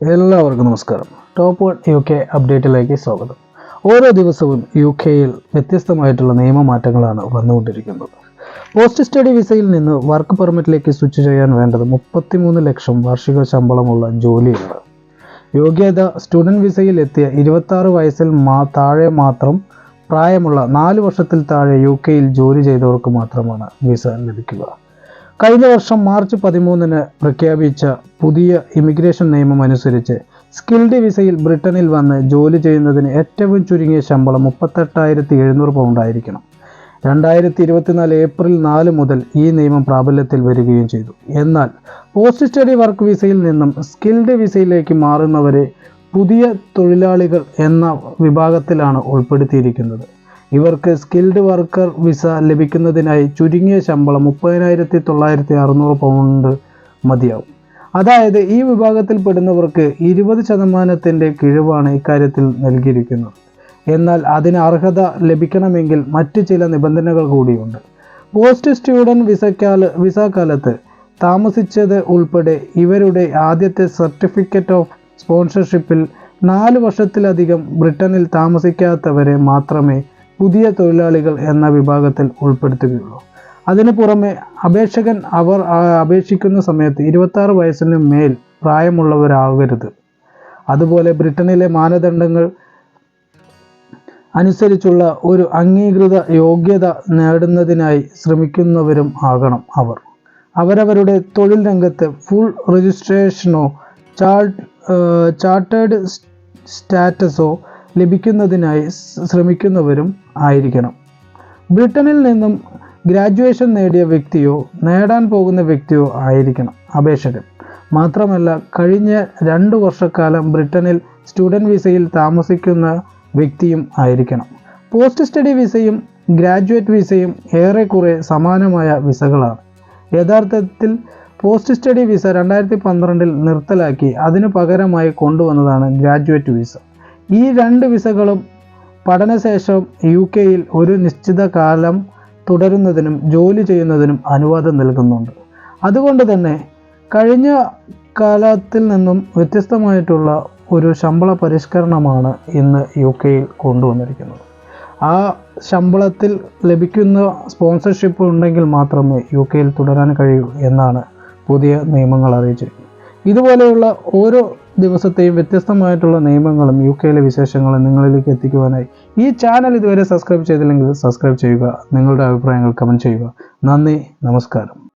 എല്ലാവർക്കും നമസ്കാരം. Top one U K അപ്ഡേറ്റിലേക്ക് സ്വാഗതം. ഓരോ ദിവസവും യു കെയിൽ വ്യത്യസ്തമായിട്ടുള്ള നിയമമാറ്റങ്ങളാണ് വന്നുകൊണ്ടിരിക്കുന്നത്. പോസ്റ്റ് സ്റ്റഡി വിസയിൽ നിന്ന് വർക്ക് പെർമിറ്റിലേക്ക് സ്വിച്ച് ചെയ്യാൻ വേണ്ടത് മുപ്പത്തിമൂന്ന് ലക്ഷം വാർഷിക ശമ്പളമുള്ള ജോലിയാണ്. യോഗ്യത സ്റ്റുഡന്റ് വിസയിൽ എത്തിയ ഇരുപത്താറ് വയസ്സിൽ മാ താഴെ മാത്രം പ്രായമുള്ള നാല് വർഷത്തിൽ താഴെ യു കെയിൽ ജോലി ചെയ്തവർക്ക് മാത്രമാണ് വിസ ലഭിക്കുക. കഴിഞ്ഞ വർഷം മാർച്ച് പതിമൂന്നിന് പ്രഖ്യാപിച്ച പുതിയ ഇമിഗ്രേഷൻ നിയമം അനുസരിച്ച് സ്കിൽഡ് വിസയിൽ ബ്രിട്ടനിൽ വന്ന് ജോലി ചെയ്യുന്നതിന് ഏറ്റവും ചുരുങ്ങിയ ശമ്പളം മുപ്പത്തെട്ടായിരത്തി എഴുന്നൂറ് പൗണ്ട് ആയിരിക്കണം. രണ്ടായിരത്തി ഇരുപത്തിനാല് ഏപ്രിൽ നാല് മുതൽ ഈ നിയമം പ്രാബല്യത്തിൽ വരികയും ചെയ്തു. എന്നാൽ പോസ്റ്റ് സ്റ്റഡി വർക്ക് വിസയിൽ നിന്നും സ്കിൽഡ് വിസയിലേക്ക് മാറുന്നവരെ പുതിയ തൊഴിലാളികൾ എന്ന വിഭാഗത്തിലാണ് ഉൾപ്പെടുത്തിയിരിക്കുന്നത്. ഇവർക്ക് സ്കിൽഡ് വർക്കർ വിസ ലഭിക്കുന്നതിനായി ചുരുങ്ങിയ ശമ്പളം മുപ്പതിനായിരത്തി തൊള്ളായിരത്തി അറുന്നൂറ് പൗണ്ട് മതിയാവും. അതായത് ഈ വിഭാഗത്തിൽപ്പെടുന്നവർക്ക് ഇരുപത് ശതമാനത്തിന്റെ കിഴിവാണ് ഇക്കാര്യത്തിൽ നൽകിയിരിക്കുന്നത്. എന്നാൽ അതിന് അർഹത ലഭിക്കണമെങ്കിൽ മറ്റ് ചില നിബന്ധനകൾ കൂടിയുണ്ട്. പോസ്റ്റ് സ്റ്റുഡന്റ് വിസക്കാല വിസ താമസിച്ചത് ഉൾപ്പെടെ ഇവരുടെ ആദ്യത്തെ സർട്ടിഫിക്കറ്റ് ഓഫ് സ്പോൺസർഷിപ്പിൽ നാല് വർഷത്തിലധികം ബ്രിട്ടനിൽ താമസിക്കാത്തവരെ മാത്രമേ പുതിയ തൊഴിലാളികൾ എന്ന വിഭാഗത്തിൽ ഉൾപ്പെടുത്തുകയുള്ളൂ. അതിനു പുറമെ അപേക്ഷകൻ അവർ അപേക്ഷിക്കുന്ന സമയത്ത് ഇരുപത്താറ് വയസ്സിന് മേൽ പ്രായമുള്ളവരാകരുത് അതുപോലെ ബ്രിട്ടനിലെ മാനദണ്ഡങ്ങൾ അനുസരിച്ചുള്ള ഒരു അംഗീകൃത യോഗ്യത നേടുന്നതിനായി ശ്രമിക്കുന്നവരും ആകണം അവർ. അവരവരുടെ തൊഴിൽ രംഗത്ത് ഫുൾ രജിസ്ട്രേഷനോ ചാർട്ട് ചാർട്ടേഡ് സ്റ്റാറ്റസോ ലഭിക്കുന്നതിനായി ശ്രമിക്കുന്നവരും ആയിരിക്കണം. ബ്രിട്ടനിൽ നിന്നും ഗ്രാജുവേഷൻ നേടിയ വ്യക്തിയോ നേടാൻ പോകുന്ന വ്യക്തിയോ ആയിരിക്കണം അപേക്ഷകൻ. മാത്രമല്ല കഴിഞ്ഞ രണ്ട് വർഷക്കാലം ബ്രിട്ടനിൽ സ്റ്റുഡന്റ് വിസയിൽ താമസിക്കുന്ന വ്യക്തിയും ആയിരിക്കണം. പോസ്റ്റ് സ്റ്റഡി വിസയും ഗ്രാജുവേറ്റ് വിസയും ഏറെക്കുറെ സമാനമായ വിസകളാണ്. യഥാർത്ഥത്തിൽ പോസ്റ്റ് സ്റ്റഡി വിസ രണ്ടായിരത്തി പന്ത്രണ്ടിൽ നിർത്തലാക്കി അതിനു പകരമായി കൊണ്ടുവന്നതാണ് ഗ്രാജുവേറ്റ് വിസ. ഈ രണ്ട് വിസകളും പഠനശേഷം യു കെയിൽ ഒരു നിശ്ചിത കാലം തുടരുന്നതിനും ജോലി ചെയ്യുന്നതിനും അനുവാദം നൽകുന്നുണ്ട്. അതുകൊണ്ട് തന്നെ കഴിഞ്ഞ കാലത്തിൽ നിന്നും വ്യത്യസ്തമായിട്ടുള്ള ഒരു ശമ്പള പരിഷ്കരണമാണ് ഇന്ന് യു കെയിൽ കൊണ്ടുവന്നിരിക്കുന്നത്. ആ ശമ്പളത്തിൽ ലഭിക്കുന്ന സ്പോൺസർഷിപ്പ് ഉണ്ടെങ്കിൽ മാത്രമേ യു കെയിൽ തുടരാൻ കഴിയൂ എന്നാണ് പുതിയ നിയമങ്ങൾ അറിയിച്ചിരിക്കുന്നത്. ഇതുപോലെയുള്ള ഓരോ ദിവസത്തെയും വ്യത്യസ്തമായിട്ടുള്ള നിയമങ്ങളും യു കെയിലെ വിശേഷങ്ങളും നിങ്ങളിലേക്ക് എത്തിക്കുവാനായി. ഈ ചാനൽ ഇതുവരെ സബ്സ്ക്രൈബ് ചെയ്തില്ലെങ്കിൽ സബ്സ്ക്രൈബ് ചെയ്യുക. നിങ്ങളുടെ അഭിപ്രായങ്ങൾ കമന്റ് ചെയ്യുക. നന്ദി. നമസ്കാരം.